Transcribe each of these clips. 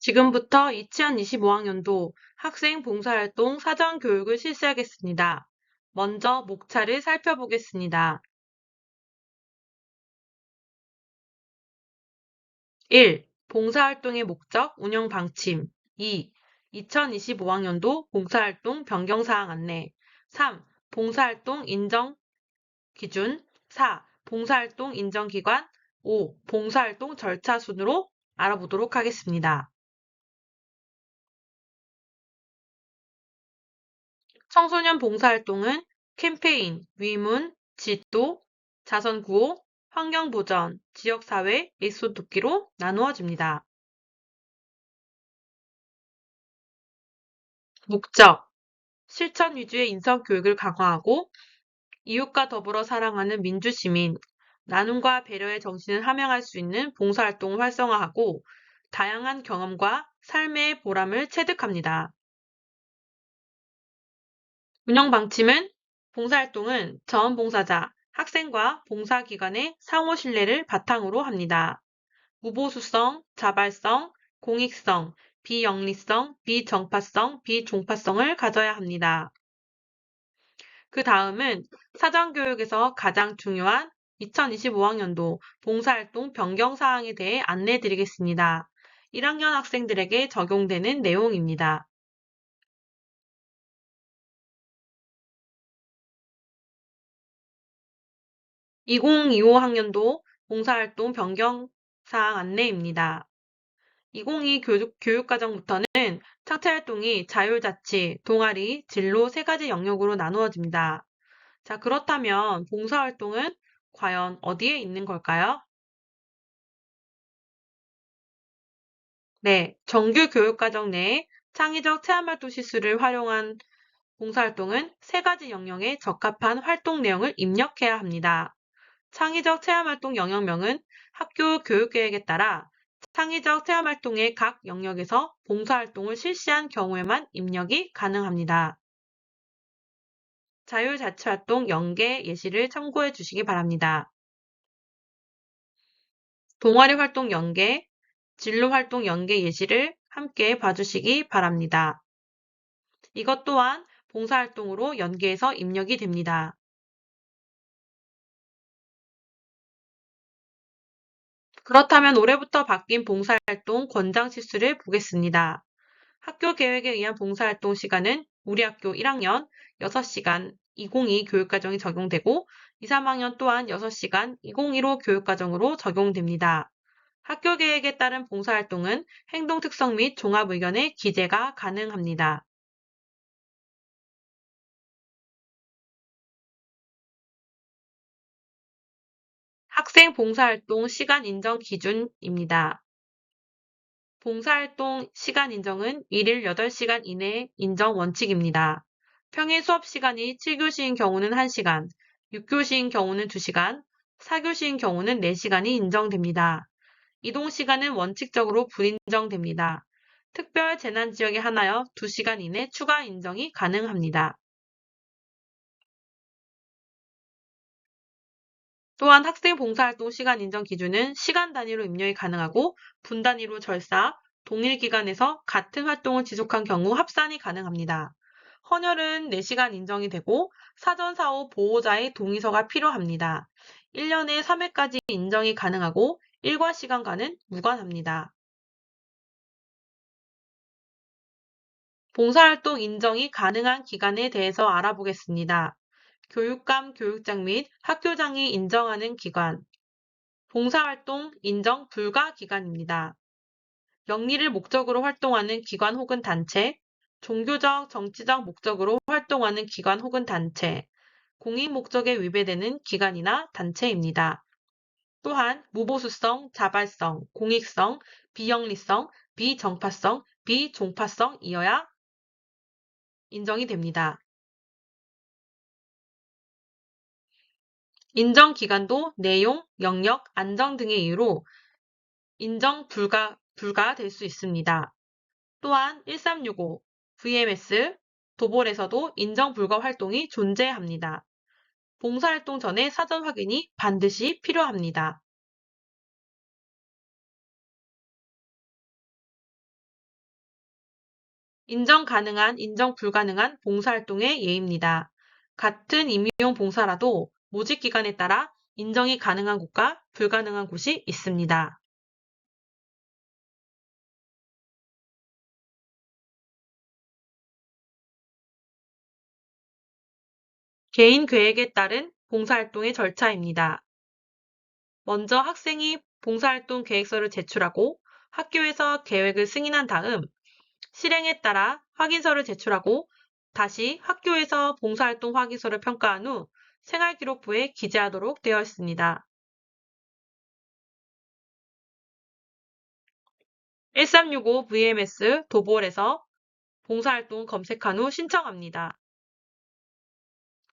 지금부터 2025학년도 학생 봉사활동 사전 교육을 실시하겠습니다. 먼저 목차를 살펴보겠습니다. 1. 봉사활동의 목적, 운영 방침 2. 2025학년도 봉사활동 변경사항 안내 3. 봉사활동 인정 기준 4. 봉사활동 인정기관 5. 봉사활동 절차 순으로 알아보도록 하겠습니다. 청소년 봉사활동은 캠페인, 위문, 지도, 자선구호, 환경보전, 지역사회, 일손 돕기로 나누어집니다. 목적 실천 위주의 인성 교육을 강화하고 이웃과 더불어 사랑하는 민주시민, 나눔과 배려의 정신을 함양할 수 있는 봉사활동을 활성화하고 다양한 경험과 삶의 보람을 체득합니다. 운영 방침은 봉사활동은 자원봉사자, 학생과 봉사기관의 상호 신뢰를 바탕으로 합니다. 무보수성, 자발성, 공익성, 비영리성, 비정파성, 비종파성을 가져야 합니다. 그 다음은 사전교육에서 가장 중요한 2025학년도 봉사활동 변경 사항에 대해 안내 드리겠습니다. 1학년 학생들에게 적용되는 내용입니다. 2025 학년도 봉사활동 변경 사항 안내입니다. 2022 교육, 교육과정부터는 창체활동이 자율자치, 동아리, 진로 세 가지 영역으로 나누어집니다. 자, 그렇다면 봉사활동은 과연 어디에 있는 걸까요? 네, 정규 교육과정 내에 창의적 체험활동 시술을 활용한 봉사활동은 세 가지 영역에 적합한 활동 내용을 입력해야 합니다. 창의적 체험활동 영역명은 학교 교육계획에 따라 창의적 체험활동의 각 영역에서 봉사활동을 실시한 경우에만 입력이 가능합니다. 자율자치활동 연계 예시를 참고해 주시기 바랍니다. 동아리 활동 연계, 진로 활동 연계 예시를 함께 봐주시기 바랍니다. 이것 또한 봉사활동으로 연계해서 입력이 됩니다. 그렇다면 올해부터 바뀐 봉사활동 권장 실수를 보겠습니다. 학교 계획에 의한 봉사활동 시간은 우리 학교 1학년 6시간 2022 교육과정이 적용되고 2, 3학년 또한 6시간 2015 교육과정으로 적용됩니다. 학교 계획에 따른 봉사활동은 행동 특성 및 종합 의견에 기재가 가능합니다. 학생 봉사활동 시간 인정 기준입니다. 봉사활동 시간 인정은 1일 8시간 이내 인정 원칙입니다. 평일 수업 시간이 7교시인 경우는 1시간, 6교시인 경우는 2시간, 4교시인 경우는 4시간이 인정됩니다. 이동 시간은 원칙적으로 불인정됩니다. 특별 재난 지역에 하나여 2시간 이내 추가 인정이 가능합니다. 또한 학생 봉사활동 시간 인정 기준은 시간 단위로 입력이 가능하고 분 단위로 절사, 동일 기간에서 같은 활동을 지속한 경우 합산이 가능합니다. 헌혈은 4시간 인정이 되고 사전 사후 보호자의 동의서가 필요합니다. 1년에 3회까지 인정이 가능하고 일과 시간과는 무관합니다. 봉사활동 인정이 가능한 기간에 대해서 알아보겠습니다. 교육감, 교육장 및 학교장이 인정하는 기관, 봉사활동 인정 불가 기관입니다. 영리를 목적으로 활동하는 기관 혹은 단체, 종교적, 정치적 목적으로 활동하는 기관 혹은 단체, 공익 목적에 위배되는 기관이나 단체입니다. 또한 무보수성, 자발성, 공익성, 비영리성, 비정파성, 비종파성이어야 인정이 됩니다. 인정 기간도 내용, 영역, 안정 등의 이유로 인정 불가, 불가될 수 있습니다. 또한 1365, VMS, 도볼에서도 인정 불가 활동이 존재합니다. 봉사활동 전에 사전 확인이 반드시 필요합니다. 인정 가능한, 인정 불가능한 봉사활동의 예입니다. 같은 임용 봉사라도 모집 기간에 따라 인정이 가능한 곳과 불가능한 곳이 있습니다. 개인 계획에 따른 봉사활동의 절차입니다. 먼저 학생이 봉사활동 계획서를 제출하고 학교에서 계획을 승인한 다음 실행에 따라 확인서를 제출하고 다시 학교에서 봉사활동 확인서를 평가한 후 생활기록부에 기재하도록 되어 있습니다. 1365 VMS 도볼에서 봉사활동 검색한 후 신청합니다.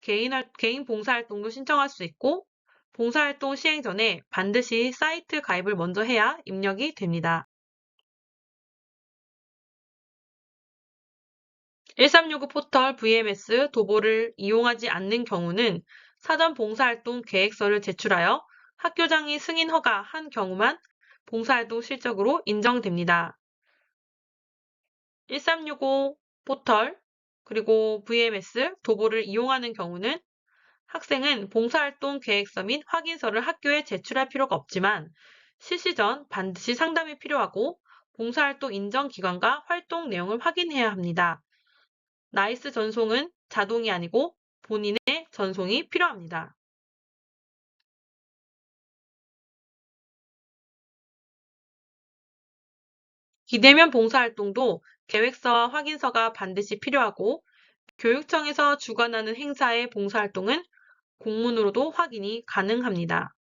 개인, 할- 개인 봉사활동도 신청할 수 있고 봉사활동 시행 전에 반드시 사이트 가입을 먼저 해야 입력이 됩니다. 1365 포털 VMS 도보를 이용하지 않는 경우는 사전 봉사활동 계획서를 제출하여 학교장이 승인 허가한 경우만 봉사활동 실적으로 인정됩니다. 1365 포털 그리고 VMS 도보를 이용하는 경우는 학생은 봉사활동 계획서 및 확인서를 학교에 제출할 필요가 없지만 실시 전 반드시 상담이 필요하고 봉사활동 인정기관과 활동 내용을 확인해야 합니다. 나이스 전송은 자동이 아니고 본인의 전송이 필요합니다. 비대면 봉사활동도 계획서와 확인서가 반드시 필요하고 교육청에서 주관하는 행사의 봉사활동은 공문으로도 확인이 가능합니다.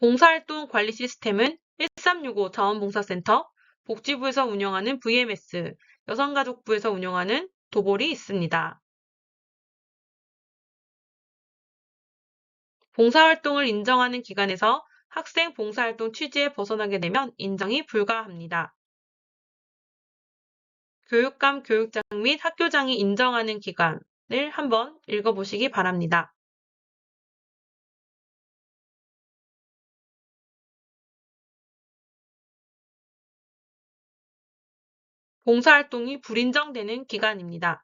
봉사활동 관리 시스템은 1365 자원봉사센터, 복지부에서 운영하는 VMS, 여성가족부에서 운영하는 도볼이 있습니다. 봉사활동을 인정하는 기관에서 학생 봉사활동 취지에 벗어나게 되면 인정이 불가합니다. 교육감, 교육장 및 학교장이 인정하는 기관을 한번 읽어보시기 바랍니다. 봉사활동이 불인정되는 기관입니다.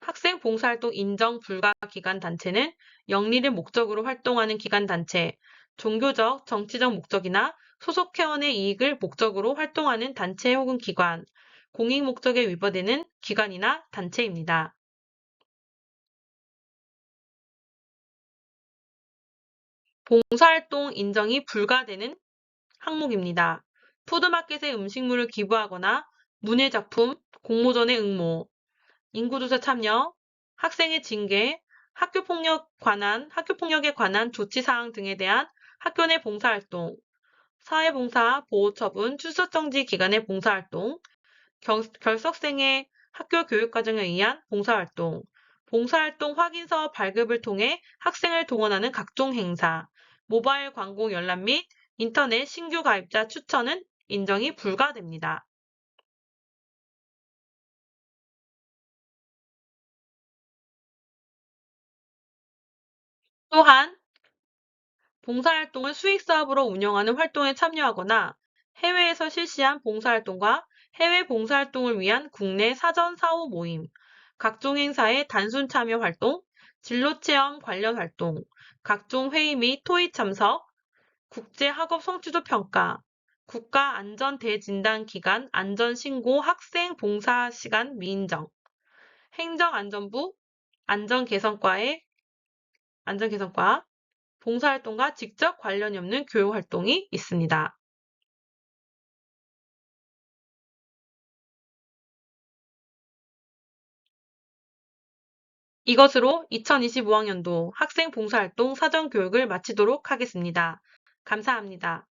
학생 봉사활동 인정 불가 기관 단체는 영리를 목적으로 활동하는 기관 단체, 종교적, 정치적 목적이나 소속 회원의 이익을 목적으로 활동하는 단체 혹은 기관, 공익 목적에 위반되는 기관이나 단체입니다. 봉사활동 인정이 불가되는 항목입니다. 푸드마켓에 음식물을 기부하거나 문예작품, 공모전의 응모, 인구조사 참여, 학생의 징계, 학교폭력 관한, 학교폭력에 관한 조치사항 등에 대한 학교 내 봉사활동, 사회봉사, 보호처분, 출석정지 기간의 봉사활동, 경, 결석생의 학교 교육과정에 의한 봉사활동, 봉사활동 확인서 발급을 통해 학생을 동원하는 각종 행사, 모바일 광고 열람 및 인터넷 신규 가입자 추천은 인정이 불가됩니다. 또한 봉사활동을 수익사업으로 운영하는 활동에 참여하거나 해외에서 실시한 봉사활동과 해외 봉사활동을 위한 국내 사전 사후 모임, 각종 행사의 단순 참여 활동, 진로 체험 관련 활동, 각종 회의 및 토의 참석, 국제 학업 성취도 평가, 국가 안전 대진단기관 안전 신고 학생 봉사 시간 미인정, 행정안전부 안전개선과의 안전개선과 봉사활동과 직접 관련이 없는 교육활동이 있습니다. 이것으로 2025학년도 학생 봉사활동 사전 교육을 마치도록 하겠습니다. 감사합니다.